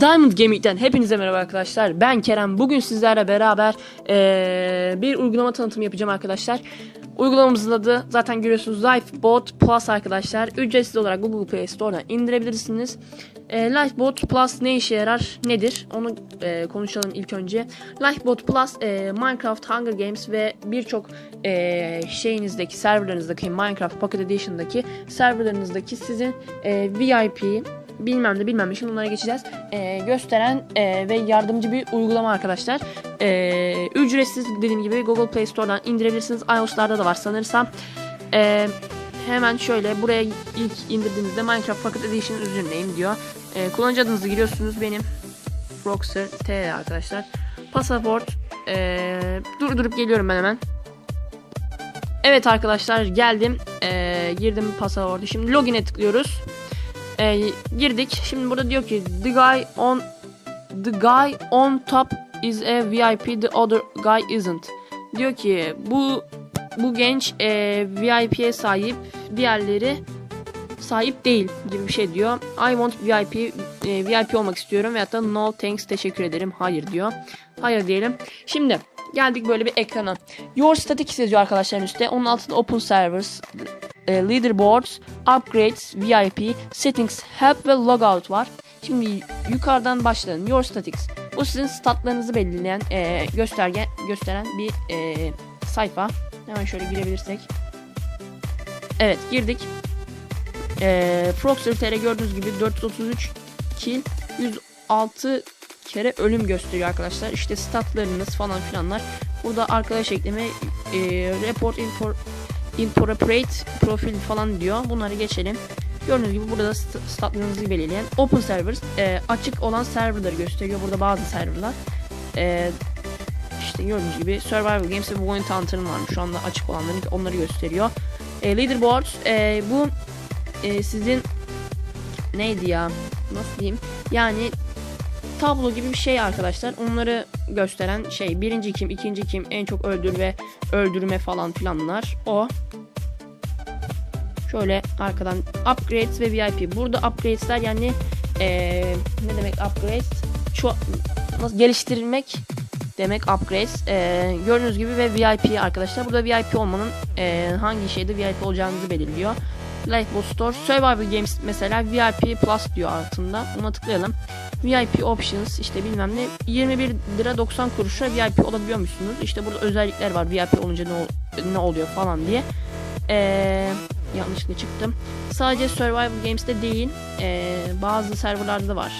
Diamond Gaming'den hepinize merhaba arkadaşlar. Ben Kerem. Bugün sizlerle beraber eee, bir uygulama tanıtımı yapacağım arkadaşlar. Uygulamamızın adı zaten görüyorsunuz Lifebot Plus arkadaşlar. Ücretsiz olarak Google Play Store'dan indirebilirsiniz. Eee Lifebot Plus ne işe yarar, nedir? Onu eee, konuşalım ilk önce. Lifebot Plus eee, Minecraft, Hunger Games ve birçok eee, şeyinizdeki, serverlarınızdaki Minecraft Pocket Edition'daki serverlarınızdaki sizin eee, VIP bilmem ne bilmem ne şimdi bunlara geçeceğiz. Ee, gösteren e, ve yardımcı bir uygulama arkadaşlar. Ee, ücretsiz dediğim gibi Google Play Store'dan indirebilirsiniz. iOS'larda da var sanırsam. Ee, hemen şöyle buraya ilk indirdiğinizde Minecraft Pocket Edition üzerindeyim diyor. Ee, kullanıcı adınızı giriyorsunuz benim. Froxer T arkadaşlar. Pasaport. Ee, durdurup geliyorum ben hemen. Evet arkadaşlar geldim. Ee, girdim pasaportu. Şimdi login'e tıklıyoruz. Ee, girdik. Şimdi burada diyor ki the guy on the guy on top is a VIP the other guy isn't. Diyor ki bu bu genç e, VIP'ye sahip diğerleri sahip değil gibi bir şey diyor. I want VIP e, VIP olmak istiyorum veyahut da no thanks teşekkür ederim hayır diyor. Hayır diyelim. Şimdi geldik böyle bir ekrana. Your statistics yazıyor arkadaşlar üstte. Onun altında open servers, e, leaderboards, upgrades, VIP, settings, help ve logout var. Şimdi yukarıdan başlayalım. Your statistics. Bu sizin statlarınızı belirleyen, e, gösterge gösteren bir e, sayfa. Hemen şöyle girebilirsek. Evet girdik. E, Proxer TR gördüğünüz gibi 433 kill 106 kere ölüm gösteriyor arkadaşlar. İşte statlarınız falan filanlar. Burada arkadaş ekleme, e, report info, incorporate profil falan diyor. Bunları geçelim. Gördüğünüz gibi burada st- statlarınızı belirleyen open servers e, açık olan serverları gösteriyor. Burada bazı serverlar. E, işte gördüğünüz gibi Survival Games ve Point Hunter'ın varmış. Şu anda açık olanların onları gösteriyor. E, leaderboards e, bu e, sizin neydi ya? Nasıl diyeyim? Yani tablo gibi bir şey arkadaşlar. Onları gösteren şey birinci kim, ikinci kim, en çok öldür ve öldürme falan filanlar. O. Şöyle arkadan upgrades ve VIP. Burada upgradesler yani eee, ne demek upgrades? Şu nasıl geliştirilmek demek upgrades. Eee, gördüğünüz gibi ve VIP arkadaşlar. Burada VIP olmanın eee, hangi şeyde VIP olacağınızı belirliyor. Lifeboat Store, Survival Games mesela VIP Plus diyor altında. Ona tıklayalım. VIP Options işte bilmem ne 21 lira 90 kuruşa VIP olabiliyor musunuz? İşte burada özellikler var VIP olunca ne, ol- ne oluyor falan diye. Ee, yanlışlıkla çıktım. Sadece Survival Games'te değil ee, bazı serverlarda da var.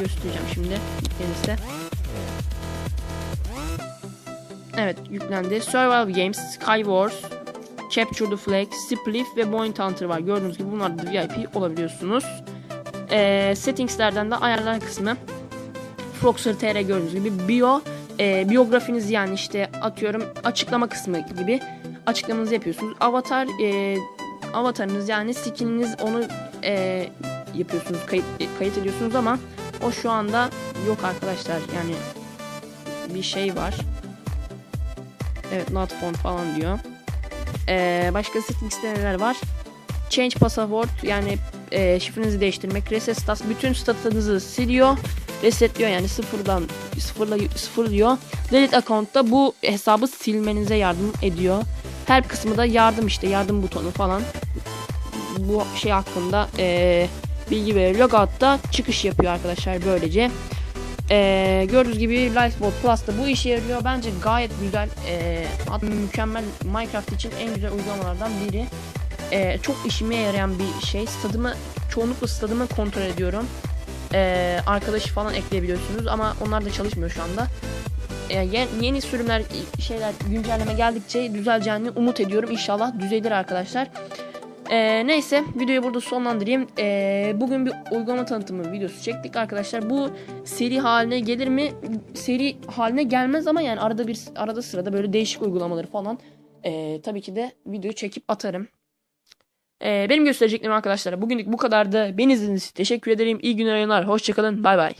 Göstereceğim şimdi yüklenirse. Evet yüklendi. Survival Games, Skywars, Capture the Flag, Spliff ve Point Hunter var. Gördüğünüz gibi bunlarda da VIP olabiliyorsunuz. Ee, settingslerden de ayarlar kısmı. Froxer TR gördüğünüz gibi bio e, biyografiniz yani işte atıyorum açıklama kısmı gibi açıklamanızı yapıyorsunuz. Avatar e, avatarınız yani skininiz onu e, yapıyorsunuz kayıt, e, kayıt ediyorsunuz ama o şu anda yok arkadaşlar yani bir şey var. Evet not found falan diyor. Ee, başka settings'te neler var? Change password yani e, şifrenizi değiştirmek, reset stats bütün statınızı siliyor, resetliyor yani sıfırdan sıfırla sıfırlıyor. Delete account'ta bu hesabı silmenize yardım ediyor. Help kısmı da yardım işte yardım butonu falan. Bu şey hakkında e, bilgi veriyor. Logout'ta çıkış yapıyor arkadaşlar böylece. Ee, gördüğünüz gibi Lifeboat Plus da bu işe yarıyor. Bence gayet güzel. Hatta mükemmel Minecraft için en güzel uygulamalardan biri. Ee, çok işime yarayan bir şey. Stadımı çoğunlukla stadımı kontrol ediyorum. Ee, arkadaşı falan ekleyebiliyorsunuz ama onlar da çalışmıyor şu anda. Ee, ye- yeni sürümler şeyler güncelleme geldikçe düzeleceğini umut ediyorum. İnşallah düzelir arkadaşlar. Ee, neyse videoyu burada sonlandırayım. Ee, bugün bir uygulama tanıtımı videosu çektik arkadaşlar. Bu seri haline gelir mi? Seri haline gelmez ama yani arada bir arada sırada böyle değişik uygulamaları falan ee, tabii ki de videoyu çekip atarım. Ee, benim göstereceklerim arkadaşlar bugünlük bu kadardı. Beni izlediğiniz için teşekkür ederim. İyi günler, yayınlar. Hoşçakalın. Bay bay.